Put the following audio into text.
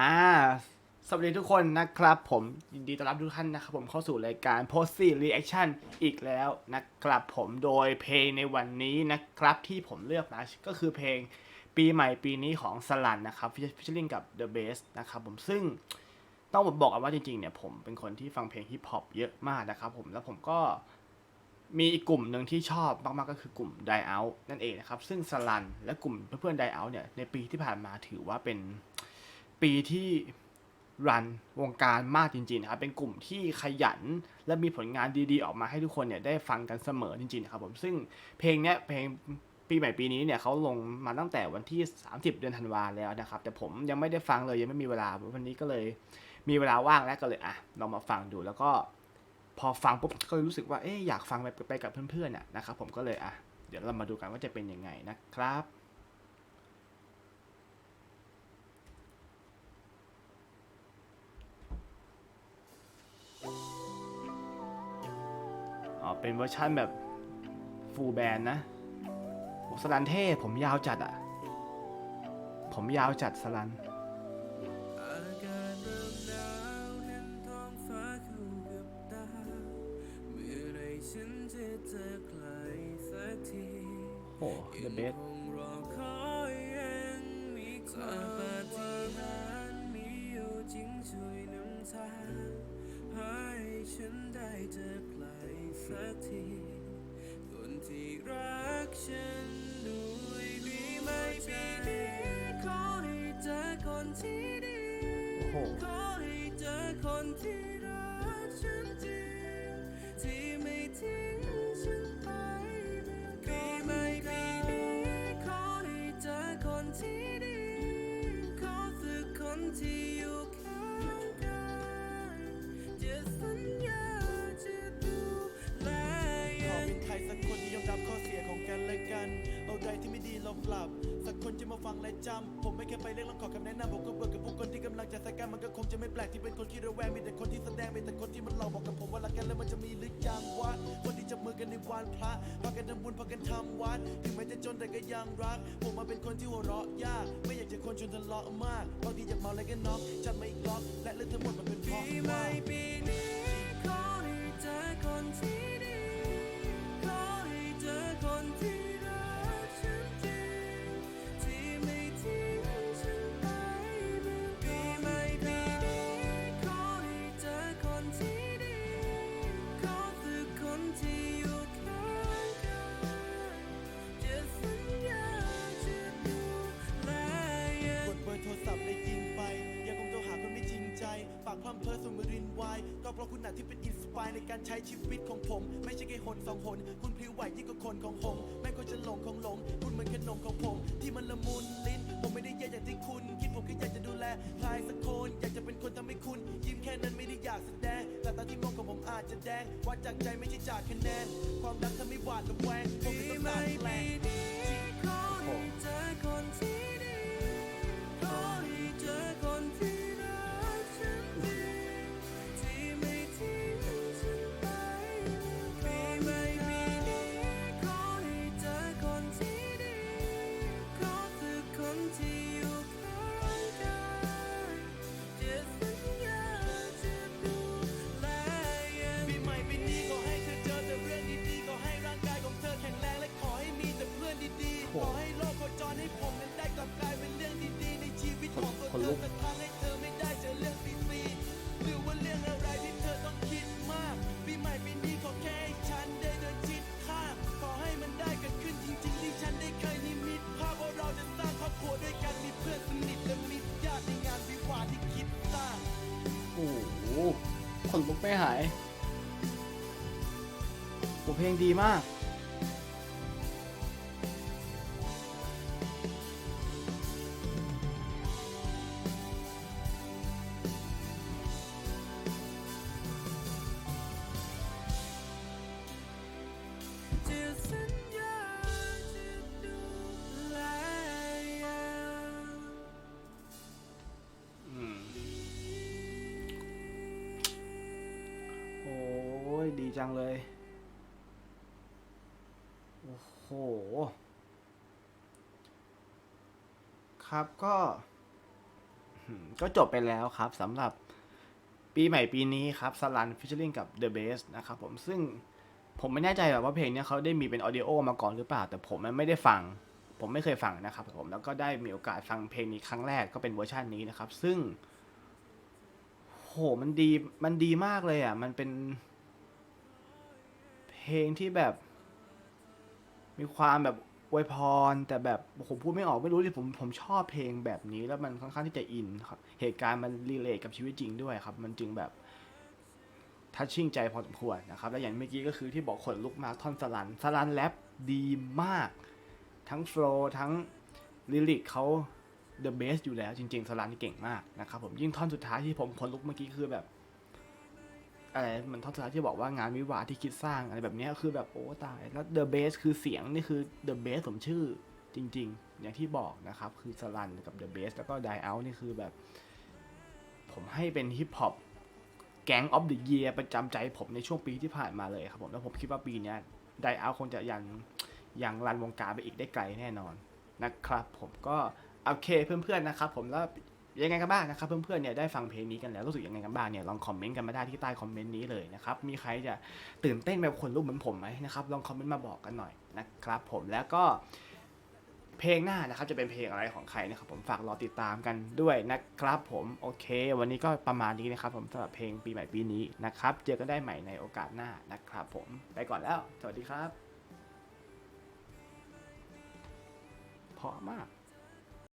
อ่าสวัสดีทุกคนนะครับ ผมยินดีต้อนรับทุกท่านนะครับ ผมเข้าสู่รายการ p o s t Reaction อีกแล้วนะครับ ผมโดยเพลงในวันนี้นะครับที่ผมเลือกมาก็คือเพลงปีใหม่ปีนี้ของสลันนะครับฟิชเชอร์ลิงกับ The Bass นะครับผมซึ่งต้องบอกกันว่าจริงๆเนี่ยผมเป็นคนที่ฟังเพลงฮิปฮอปเยอะมากนะครับผมแล้วผมก็มีอีกกลุ่มหนึ่งที่ชอบมากๆก็คือกลุ่ม d ด e Out นั่นเองนะครับซึ่งสลันและกลุ่มเพื่อนๆ d ด e Out เนี่ยในปีที่ผ่านมาถือว่าเป็น ปีที่รันวงการมากจริงๆนะครับ เป็นกลุ่มที่ขยัน และมีผลงานดีๆ ออกมาให้ทุกคนเนี่ยได้ฟังกันเสมอจริงๆนะครับผม ซึ่งเพลงเนี้ยเพลงปีใหม่ปีนี้เนี่ยเขาลงมาตั้งแต่วันที่ 30 เดือนธันวาแล้วนะครับ แต่ผมยังไม่ได้ฟังเลยยังไม่มีเวลาวันนี้ก็เลยมีเวลาว่างแล้วก็เลยอะลองมาฟังดูแล้วก็พอฟังปุ๊บก็รู้สึกว่าเอ๊ะอยากฟังไปไปกับเพื่อนๆน่ะนะครับผมก็เลยอะเดี๋ยวเรามาดูกันว่าจะเป็นยังไงนะครับ เป็นเวอร์ชันแบบฟูลแบนนะโหสลันเท่ผมยาวจัดอะผมยาวจัดสลันอากาศเริ่มหเห็นท้องฟ้าเข้ากับตาเมื่อไรฉันจะเจอใครสักทีโอ้เดอะเบสคงรอคอยยังมีความปาฏิหาริย์มีอยู่จริงช่วยนำทางให้ฉันได้เจอ สักทีคนที่รักฉันด้วยดีไหมปีนี้ขอให้เจอคนที่ดีขอให้เจอคนที่รักฉันจริง คนจะมาฟังและจำ ผมไม่เคยไปเรียกร้องขอคำแนะนำผมก็เบื่อกับผู้คนที่กำลังจะสแกนมันก็คงจะไม่แปลกที่เป็นคนที่ระแวงมีแต่คนที่แสดงมีแต่คนที่มันหลอกบอกกับผมว่ารักกันแล้วมันจะมีหรือยังวะคนที่จับมือกันในวันพระพากันทำบุญพากันทำวัดถึงแม้จะจนแต่ก็ยังรัก ผมมาเป็นคนที่หัวเราะยาก ไม่อยากจะคนชวนทะเลาะมากบางทีอยากเมาอะไรกันน็อกจัดมาอีกล็อกและเรื่องทั้งหมดมันเป็นเพราะใหม่ว่าปีนี้ขอให้เจอคนที่ ก็เพราะคุณน่ะที่เป็นอินสปายในการใช้ชีวิตของผม ไม่ใช่แค่หนสองหนคุณพลิ้วไหวยิ่งกว่าคนของผมแม่ก็จะหลงของหลง คุณเหมือนขนมของผม ที่มันละมุนลิ้น ผมไม่ได้แย่อย่างที่คุณ คิดผมแค่อยากจะดูแลใครสักคนอยากจะเป็นคนทำให้คุณ ยิ้มแค่นั้นไม่ได้อยากแสดงแต่ตาที่มองของผมอาจจะแดงวัดจากใจไม่ใช่จากคะแนน ความรักทำให้หวาดระแวงผมเลยต้องสาแกล้งขอให้เจอคนที่ ของตัวคนเธลุอกสักครั้งให้เธอไม่ได้เจอเรื่องซีๆหรือว่าเรื่องอะไรที่เธอต้องคิดมากปีใหม่ปีนี้ขอแค่ให้ฉันได้เดินชิดข้างขอให้มันได้เกิดขึ้นจริงๆที่ฉันได้เคยนิมิตภาพว่าเราจะสร้างครอบครัวด้วยกันมีเพื่อนสนิทและมิตรญาติในงานวิวาห์ที่คิดสร้าง โอ้โหขนลุกไม่หายโอ้เพลงดีมาก ดีจังเลย โอ้โห ครับก็ ก็จบไปแล้วครับสำหรับปีใหม่ปีนี้ครับสลันฟิชเชอร์ลิงกับ The Bass นะครับผมซึ่งผมไม่แน่ใจหรอกว่าเพลงนี้เขาได้มีเป็นออดิโอมาก่อนหรือเปล่า แต่ผมไม่ได้ฟัง ผมไม่เคยฟังนะครับผมแล้วก็ได้มีโอกาสฟังเพลงนี้ครั้งแรกก็เป็นเวอร์ชันนี้นะครับ ซึ่งโหมันดีมันดีมากเลยอะ มันเป็น เพลงที่แบบ มีความแบบอวยพร แต่แบบผมพูดไม่ออกไม่รู้ที่ผมผมชอบเพลงแบบนี้แล้วมันค่อนข้างที่จะอินครับเหตุการณ์มันรีเลทกับชีวิตจริงด้วยครับ มันจึงแบบทัชชิ่งใจพอสมควรนะครับ แล้วอย่างเมื่อกี้ก็คือที่บอกขนลุกมาท่อนสลันสลันแรปดีมาก ทั้งโฟล์ทั้งลิลิกเขา the best อยู่แล้วจริง ๆ สลันนี่เก่งมากนะครับผมยิ่งท่อนสุดท้ายที่ผมขนลุกเมื่อกี้คือแบบ อะไรเหมันท่อนสุดท้ายที่บอกว่างานวิวาที่คิดสร้างอะไรแบบนี้คือแบบโอ้ตายแล้ว the best คือเสียงนี่คือ the best สมชื่อจริง ๆ อย่างที่บอกนะครับ คือสลันกับ the best แล้วก็ die out นี่คือแบบ ผมให้เป็นฮิปฮอปแก๊งออฟเดอะเยียประจำใจผมในช่วงปีที่ผ่านมาเลยครับผม แล้วผมคิดว่าปีนี้ย die out คงจะยังยังรันวงการไปอีกได้ไกลแน่นอนนะครับ ผมก็โอเคเพื่อนๆนะครับ ผมแล้ว ยังไงกันบ้างนะครับเพื่อนๆเนี่ยได้ฟังเพลงนี้กันแล้วรู้สึกยังไงกันบ้างเนี่ยลองคอมเมนต์กันมาได้ที่ใต้คอมเมนต์นี้เลยนะครับมีใครจะตื่นเต้นแบบคนลุกเหมือนผมไหมนะครับลองคอมเมนต์มาบอกกันหน่อยนะครับผมแล้วก็เพลงหน้านะครับจะเป็นเพลงอะไรของใครนะครับผมฝากรอติดตามกันด้วยนะครับผมโอเค วันนี้ก็ประมาณนี้นะครับ ผมสำหรับเพลงปีใหม่ปีนี้นะครับเจอกันได้ใหม่ในโอกาสหน้านะครับผมไปก่อนแล้ว สวัสดีครับเพราะมาก